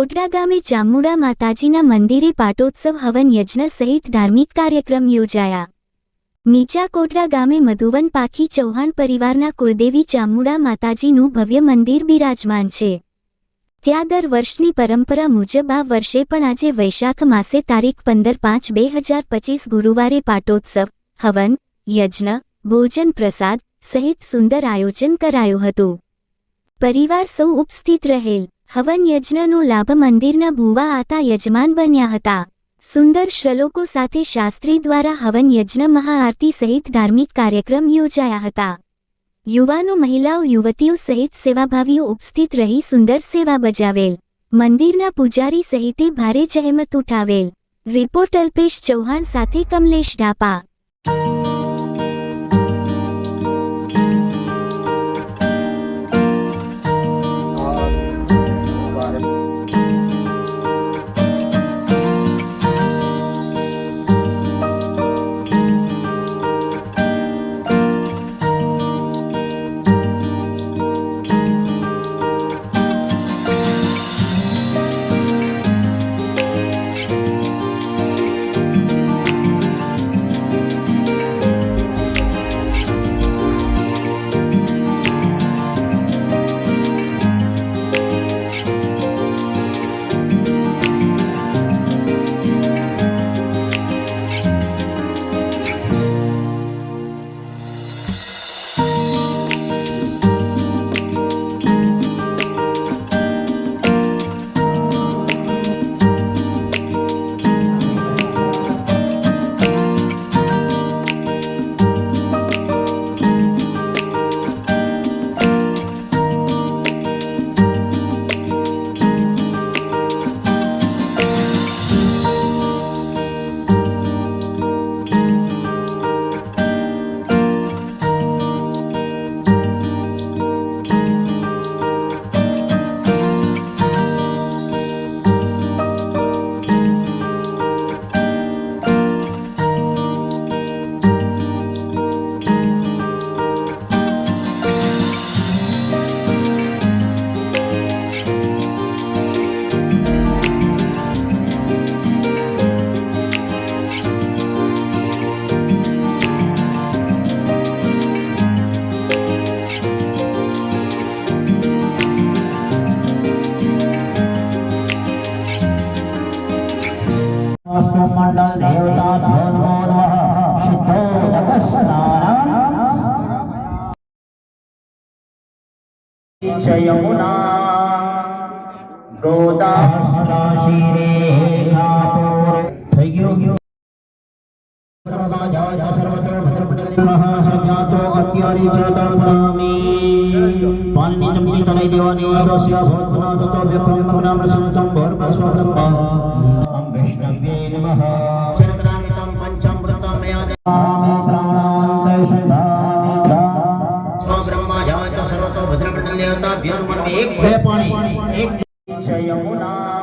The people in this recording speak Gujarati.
કોટડા ગામે ચામુડા માતાજીના મંદિરે પાટોત્સવ હવન યજ્ઞ સહિત ધાર્મિક કાર્યક્રમ યોજાયા. નીચા કોટડા ગામે મધુવન પાખી ચૌહાણ પરિવારના કુળદેવી ચામુડા માતાજીનું ભવ્ય મંદિર બિરાજમાન છે. ત્યાં દર વર્ષની પરંપરા મુજબ આ વર્ષે પણ આજે વૈશાખ માસે તારીખ પંદર પાંચ બે હજાર પચીસ ગુરુવારે પાટોત્સવ, હવન, યજ્ઞ, ભોજન પ્રસાદ સહિત સુંદર આયોજન કરાયું હતું. પરિવાર સૌ ઉપસ્થિત રહેલ. હવન યજ્ઞનો લાભ મંદિરના ભૂવા આતા યજમાન બન્યા હતા. સુંદર શ્લોકો સાથે શાસ્ત્રી દ્વારા હવન યજ્ઞ મહાઆરતી સહિત ધાર્મિક કાર્યક્રમ યોજાયા હતા. યુવાનો, મહિલાઓ, યુવતીઓ સહિત સેવાભાવીઓ ઉપસ્થિત રહી સુંદર સેવા બજાવેલ. મંદિરના પૂજારી સહિતે ભારે જહેમત ઉઠાવેલ. રિપોર્ટ અલ્પેશ ચૌહાણ સાથે કમલેશ ઢાપા जगस्नारायण जयमुना गोदाशीरे नापूर થઈ ગયું સર્વદા જય સર્વતો ભદ્રપટલે મહાસજ્ઞાતો અત્યારી ચેતનામી પાલની ચમકી તણાઈ દેવાની રસ્ય ભોતના તતો વ્યક્તિ પુના પ્રસન્નતમ ભર સ્વાતમ અમ વૈષ્ણવ્યે નમઃ એક બે પાણી એક જય યમુના.